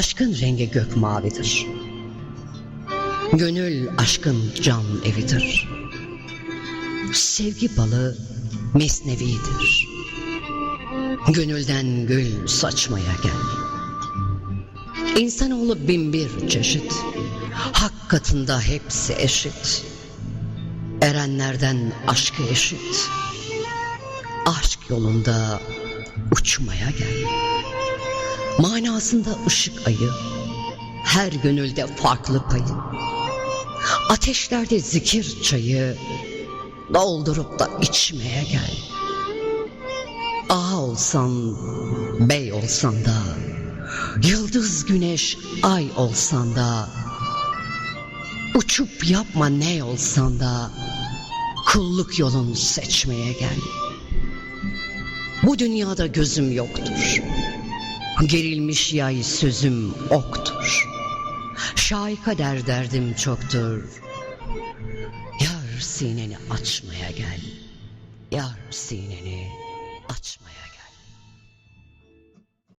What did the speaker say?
Aşkın rengi gök mavidir. Gönül aşkın can evidir. Sevgi balı mesnevidir. Gönülden gül saçmaya gel. İnsanoğlu bin bir çeşit. Hak katında hepsi eşit. Erenlerden aşkı eşit. Aşk yolunda uçmaya gel. Manasında ışık ayı, her gönülde farklı payı. Ateşlerde zikir çayı, doldurup da içmeye gel. Ağa olsan, bey olsan da, yıldız güneş ay olsan da, uçup yapma ne olsan da, kulluk yolun seçmeye gel. Bu dünyada gözüm yoktur. Gerilmiş yay sözüm oktur. Şay kader derdim çoktur. Yar sineni açmaya gel. Yar sineni.